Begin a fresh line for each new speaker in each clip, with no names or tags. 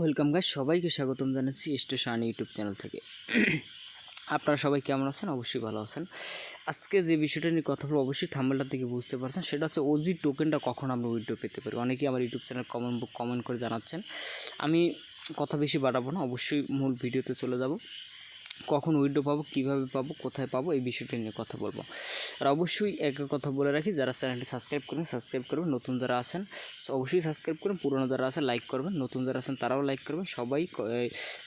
Welcome guys, সবাইকে স্বাগতম জানাচ্ছি স্টেশন ইউটিউব চ্যানেল থেকে। আপনারা সবাই কেমন আছেন? অবশ্যই ভালো আছেন। আজকে যে বিষয়টা নিয়ে কথা বলব, অবশ্যই থাম্বেলটা থেকে বুঝতে পারছেন, সেটা হচ্ছে ওজি টোকেনটা কখন আমরা উইড্রো পেতে পারি। অনেকেই আমার ইউটিউব চ্যানেল কমেন্ট কমেন্ট করে জানাচ্ছেন। আমি কথা বেশি বাড়াবো না, অবশ্যই মূল ভিডিওতে চলে যাব। কখন উইড্রো পাবো, কীভাবে পাবো, কোথায় পাবো, এই বিষয়টি নিয়ে কথা বলব। আর অবশ্যই এক কথা বলে রাখি, যারা চ্যানেলটি সাবস্ক্রাইব করেন সাবস্ক্রাইব করবেন। নতুন যারা আছেন অবশ্যই সাবস্ক্রাইব করবেন। পুরনো যারা আছেন লাইক করবেন। নতুন যারা আছেন, তারাও লাইক করবেন। সবাই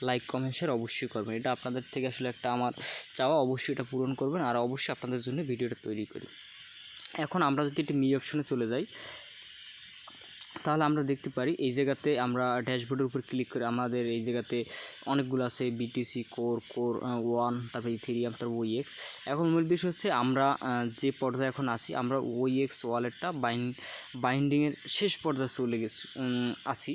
লাইক কমেন্ট শেয়ার অবশ্যই করবেন। এটা আপনাদের থেকে আসলে একটা আমার চাওয়া। অবশ্যই এটা পূরণ করবেন। আর অবশ্যই আপনাদের জন্য ভিডিওটা তৈরি করি। এখন আমরা যদি একটি মি অপশনে চলে যাই তাহলে আমরা দেখতে পারি, এই জায়গাতে আমরা ড্যাশবোর্ডের উপর ক্লিক করে আমাদের এই জায়গাতে অনেকগুলো আছে বিটিসি কোর কোর ওয়ান তারপরে ইথেরিয়াম তারপর ওই এক্স এখন মূল বিষয় হচ্ছে আমরা যে পর্যায়ে এখন আছি, আমরা ওই এক্স ওয়ালেটটা বাইন বাইন্ডিংয়ের শেষ পর্যায়ে চলে গেছি আছি।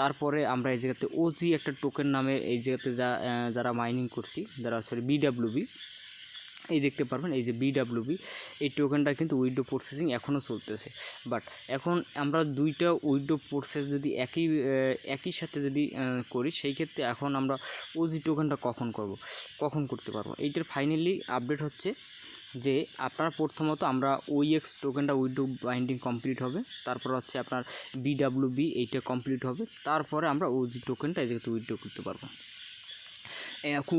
তারপরে আমরা এই জায়গাতে ওজি একটা টোকেন নামে এই জায়গাতে যা যারা মাইনিং করছি, যারা সরি বিডাব্লিউবি এই দেখতে পারবেন, এই যে বিডাব্লিউবি এই টোকেনটা কিন্তু উইডো প্রসেসিং এখনও চলতেছে। বাট এখন আমরা দুইটা উইডো প্রসেস যদি একই একই সাথে যদি করি, সেই ক্ষেত্রে এখন আমরা ওজি টোকেনটা কখন করব, কখন করতে পারব? এইটার ফাইনালি আপডেট হচ্ছে যে আপনার প্রথমত আমরা ওইএক্স টোকেনটা উইডো বাইন্ডিং কমপ্লিট হবে, তারপর হচ্ছে আপনার বিডাব্লিউবি এইটা কমপ্লিট হবে, তারপরে আমরা ওজি টোকেনটা এই জায়গাতে উইড্রো করতে পারব।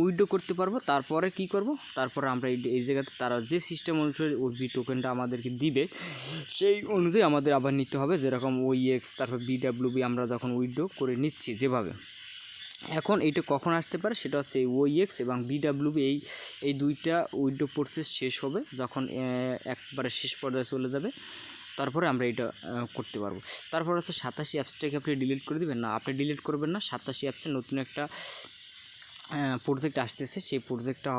উইড্রো করতে পারব, তারপরে কি করব? তারপরে আমরা এই জায়গাতে তারা যে সিস্টেম অনুসারে ওজি টোকেনটা আমাদেরকে দিবে, সেই অনুযায়ী আমাদের আবার নিতে হবে, যেরকম ওই এক্স তারপর বিডাব্লিউবি আমরা যখন উইড্রো করে নিচ্ছি যেভাবে। এখন এটা কখন আসতে পারে সেটা হচ্ছে এই এক্স এবং বিডাব্লিউবি এই এই দুইটা উইড্রো প্রসেস শেষ হবে যখন একবারে শেষ পর্যায়ে চলে যাবে। তারপরে আমরা এটা করতে পারব। তারপর হচ্ছে সাতাশি অ্যাপসটাকে আপনি ডিলিট করে দিবেন। না, আপনি ডিলিট করবেন না, সাতাশি অ্যাপসে নতুন একটা প্রজেক্ট আসতেছে, সেই প্রজেক্টটা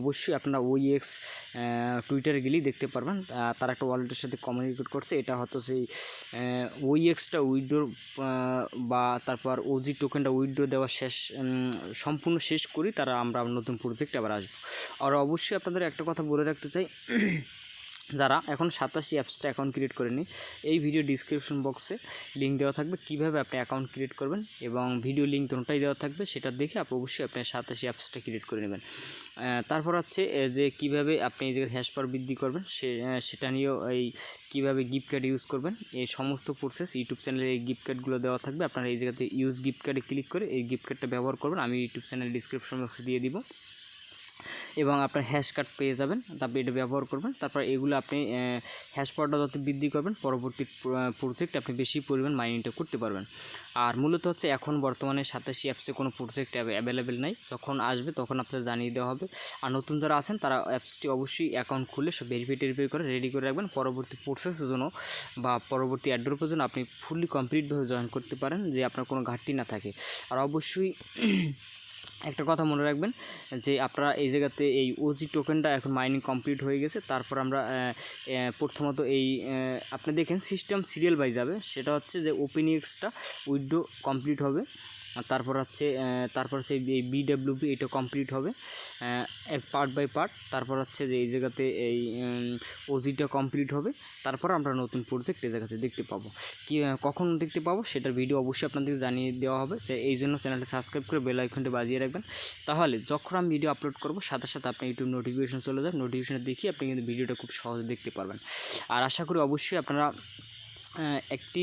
অবশ্যই আপনারা ওই এক্স টুইটারে গেলেই দেখতে পারবেন। তারা একটা ওয়ালেটের সাথে কমিউনিকেট করছে। এটা হয়তো সেই ওই এক্সটা উইড্রো বা তারপর ওজি টোকেনটা উইড্রো দেওয়া শেষ সম্পূর্ণ শেষ করি তারা আমরা নতুন প্রজেক্ট আবার আসব। আর অবশ্যই আপনাদের একটা কথা বলে রাখতে চাই যারা এখন সাতাশি অ্যাপসটা অ্যাকাউন্ট ক্রিয়েট করেনি এই ভিডিও ডিসক্রিপশন বক্সে লিঙ্ক দেওয়া থাকবে, কীভাবে আপনি অ্যাকাউন্ট ক্রিয়েট করবেন এবং ভিডিও লিঙ্ক দুটোটাই দেওয়া থাকবে, সেটা দেখে আপনি অবশ্যই আপনি সাতাশি অ্যাপসটা ক্রিয়েট করে নেবেন। তারপর হচ্ছে যে কীভাবে আপনি এই জায়গায় হ্যাশ পাওয়ার বৃদ্ধি করবেন, সে সেটা নিয়েও এই কীভাবে গিফট কার্ড ইউজ করবেন, এই সমস্ত প্রসেস ইউটিউব চ্যানেলে এই গিফট কার্ডগুলো দেওয়া থাকবে। আপনারা এই জায়গাতে ইউজ গিফট কার্ডে ক্লিক করে এই গিফট কার্ডটা ব্যবহার করবেন, আমি ইউটিউব চ্যানেল ডিসক্রিপশন বক্সে দিয়ে দিব। এবং আপনার হ্যাশ কার্ড পেয়ে যাবেন তারপর এটা ব্যবহার করবেন, তারপর এগুলো আপনি হ্যাশ পাওয়ারটা যত বৃদ্ধি করবেন, পরবর্তী প্রজেক্ট আপনি বেশি পরিমাণ মাইনিংটা করতে পারবেন। আর মূলত হচ্ছে এখন বর্তমানে সাতাশি অ্যাপসে কোনো প্রজেক্ট অ্যাভেলেবেল নাই, যখন আসবে তখন আপনাদের জানিয়ে দেওয়া হবে। আর নতুন যারা আছেন, তারা অ্যাপসটি অবশ্যই অ্যাকাউন্ট খুলে সব ভেরিফাই টেরিফাই করে রেডি করে রাখবেন। পরবর্তী প্রসেসের জন্য বা পরবর্তী অ্যাড্রপের জন্য আপনি ফুললি কমপ্লিটভাবে জয়েন করতে পারেন, যে আপনার কোনো ঘাটতি না থাকে। আর অবশ্যই একটা কথা মনে রাখবেন, যে আপনারা এই জায়গাতে এই ওজি টোকেনটা এখন মাইনিং কমপ্লিট হয়ে গেছে। তারপর আমরা প্রথমত এই আপনি দেখেন সিস্টেম সিরিয়াল বাই যাবে। সেটা হচ্ছে যে ওপেন এক্সটা উইড্রো কমপ্লিট হবে। তারপর হচ্ছে তারপর হচ্ছে এই বিডাব্লিউপি এটা কমপ্লিট হবে। পার্ট বাই পার্ট তারপর হচ্ছে যে এই জায়গাতে এই ওজিটা কমপ্লিট হবে। তারপর আমরা নতুন প্রজেক্ট এই জায়গাতে দেখতে পাবো। কি কখন দেখতে পাবো সেটার ভিডিও অবশ্যই আপনাদেরকে জানিয়ে দেওয়া হবে। এই জন্য চ্যানেলটা সাবস্ক্রাইব করে বেল আইকনটা বাজিয়ে রাখবেন। তাহলে যখন আমি ভিডিও আপলোড করব, সাথে সাথে আপনি ইউটিউব নোটিফিকেশন চলে যাবে। নোটিফিকেশন দেখিয়ে আপনি কিন্তু ভিডিওটা খুব সহজে দেখতে পারবেন। আর আশা করি অবশ্যই আপনারা একটি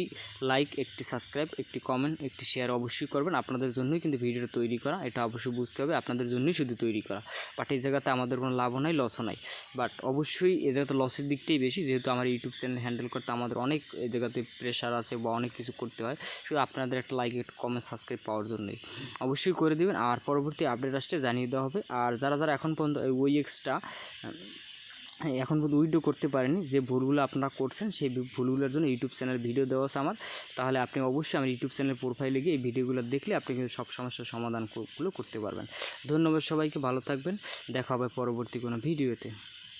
লাইক একটি সাবস্ক্রাইব একটি কমেন্ট একটি শেয়ার অবশ্যই করবেন। আপনাদের জন্যই কিন্তু ভিডিওটা তৈরি করা, এটা অবশ্যই বুঝতে হবে, আপনাদের জন্যই শুধু তৈরি করা। বাট এই জায়গাতে আমাদের কোনো লাভও নাই লসও নাই। বাট অবশ্যই এই জায়গাতে লসের দিকটাই বেশি, যেহেতু আমার ইউটিউব চ্যানেল হ্যান্ডেল করতে আমাদের অনেক এই জায়গাতে প্রেশার আছে বা অনেক কিছু করতে হয়, শুধু আপনাদের একটা লাইক একটা কমেন্ট সাবস্ক্রাইব পাওয়ার জন্যই। অবশ্যই করে দেবেন, আর পরবর্তী আপডেট আসতে জানিয়ে দেওয়া হবে। আর যারা যারা এখন পর্যন্ত এই ওইএক্সটা এখন পর্যন্ত উইডো করতে পারেনি, যে ভুলগুলো আপনারা করছেন, সেই ভুলগুলোর জন্য ইউটিউব চ্যানেল ভিডিও দেওয়া আছে আমার। তাহলে আপনি অবশ্যই আমার ইউটিউব চ্যানেল প্রোফাইলে গিয়ে এই ভিডিওগুলো দেখলে আপনি কিন্তু সব সমস্যার সমাধানগুলো করতে পারবেন। ধন্যবাদ সবাইকে, ভালো থাকবেন। দেখা হবে পরবর্তী কোনো ভিডিওতে।